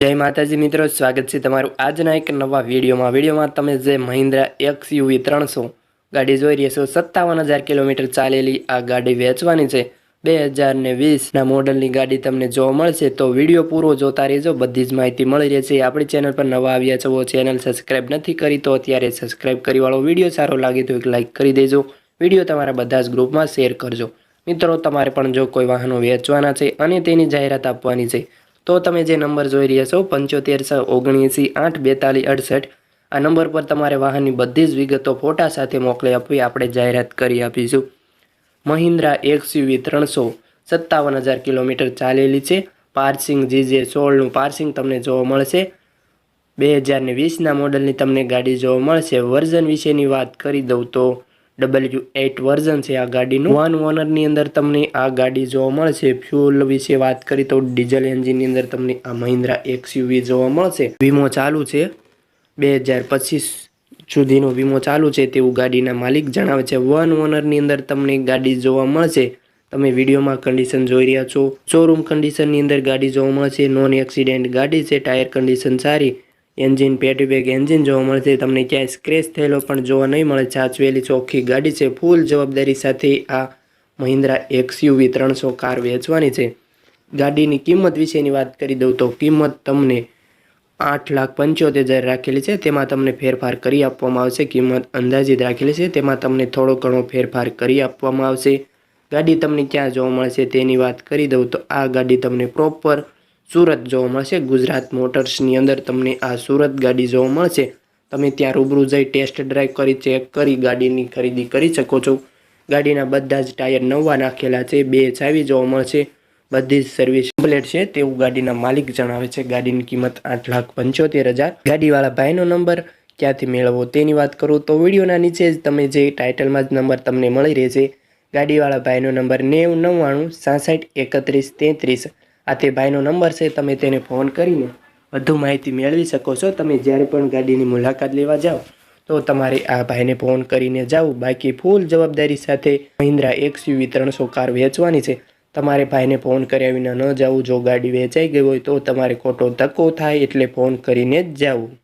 જય માતાજી મિત્રો, સ્વાગત છે તમારું આજના એક નવા વિડીયોમાં. વિડીયોમાં તમે જે મહિન્દ્રા એક્સ યુવી ત્રણસો ગાડી જોઈ રહ્યા છો, સત્તાવન હજાર કિલોમીટર ચાલેલી આ ગાડી વેચવાની છે. બે હજાર ને વીસના મોડલની ગાડી તમને જોવા મળશે તો વીડિયો પૂરો જોતા રહેજો, બધી જ માહિતી મળી રહેશે. આપણી ચેનલ પર નવા આવ્યા છો, ચેનલ સબસ્ક્રાઈબ નથી કરી તો અત્યારે સબસ્ક્રાઇબ કરી વાળો. વીડિયો સારો લાગે તો એક લાઇક કરી દેજો. વીડિયો તમારા બધા જ ગ્રુપમાં શેર કરજો. મિત્રો, તમારે પણ જો કોઈ વાહનો વેચવાના છે અને તેની જાહેરાત આપવાની છે તો તમે જે નંબર જોઈ રહ્યા છો, પંચોતેર છ ઓગણએંસી આઠ બેતાલીસ અડસઠ, આ નંબર પર તમારે વાહનની બધી જ વિગતો ફોટા સાથે મોકલી આપવી, આપણે જાહેરાત કરી આપીશું. મહિન્દ્રા એક્સયુવી ત્રણસો સત્તાવન હજાર કિલોમીટર ચાલેલી છે. પાર્સિંગ જીજે સોળનું પાર્સિંગ તમને જોવા મળશે. બે હજારને વીસના મોડલની તમને ગાડી જોવા મળશે. વર્ઝન વિશેની વાત કરી દઉં તો ડબલ્યુ એટ વર્ઝન છે આ ગાડીનું. વન ઓનરની અંદર તમને આ ગાડી જોવા મળશે. ફ્યુલ વિશે વાત કરી તો ડીઝલ એન્જિનની અંદર તમને આ મહિન્દ્રા એક્સયુવી જોવા મળશે. વીમો ચાલુ છે. બે હજાર પચીસ સુધીનો વીમો ચાલુ છે તેવું ગાડીના માલિક જણાવે છે. વન ઓનરની અંદર તમને ગાડી જોવા મળશે. તમે વિડીયોમાં કન્ડિશન જોઈ રહ્યા છો. શોરૂમ કન્ડિશનની અંદર ગાડી જોવા મળશે. નોન એક્સિડેન્ટ ગાડી છે. ટાયર કન્ડિશન સારી. એન્જિન પેટીબેગ એન્જિન જોવા મળશે તમને ક્યાંય સ્ક્રેચ થયેલો પણ જોવા નહીં મળે. સાચવેલી ચોખ્ખી ગાડી છે. ફૂલ જવાબદારી સાથે આ મહિન્દ્રા એક્સયુવી ત્રણસો કાર વેચવાની છે. ગાડીની કિંમત વિશેની વાત કરી દઉં તો કિંમત તમને આઠ લાખ પંચોતેર હજાર રાખેલી છે. તેમાં તમને ફેરફાર કરી આપવામાં આવશે. કિંમત અંદાજિત રાખેલી છે. તેમાં તમને થોડો ઘણો ફેરફાર કરી આપવામાં આવશે. ગાડી તમને ક્યાં જોવા મળશે તેની વાત કરી દઉં તો આ ગાડી તમને પ્રોપર સુરત જોવા મળશે. ગુજરાત મોટર્સની અંદર તમને આ સુરત ગાડી જોવા મળશે. તમે ત્યાં રૂબરૂ જઈ ટેસ્ટ ડ્રાઈવ કરી, ચેક કરી, ગાડીની ખરીદી કરી શકો છો. ગાડીના બધા જ ટાયર નવા નાખેલા છે, બે ચાવી જોવા મળશે. બધી જ સર્વિસ કમ્પ્લીટ છે, તેવું ગાડીના માલિક જણાવે છે. ગાડીની કિંમત આઠ લાખ પંચોતેર હજાર. ગાડીવાળા ભાઈનો નંબર, ક્યાંથી મેળવવો તેની વાત કરું તો વિડીયોના નીચે જ તમે જે ટાઇટલમાં જ નંબર તમને મળી રહેશે. ગાડીવાળા ભાઈનો નંબર નેવું, નવ્વાણું, સાસઠ, એકત્રીસ, તેત્રીસ આ તે ભાઈનો નંબર છે, તમે તેને ફોન કરીને વધુ માહિતી મેળવી શકો છો. તમે જ્યારે પણ ગાડીની મુલાકાત લેવા જાઓ, તો તમારે આ ભાઈને ફોન કરીને જાઓ. બાકી ફૂલ જવાબદારી સાથે મહિન્દ્રા એક્સયુવી ત્રણસો કાર વેચવાની છે. તમારે ભાઈને ફોન કર્યા વિના ન જવું. જો ગાડી વેચાઈ ગઈ હોય, તો તમારે ખોટો ધક્કો થાય એટલે ફોન કરીને જ જવું.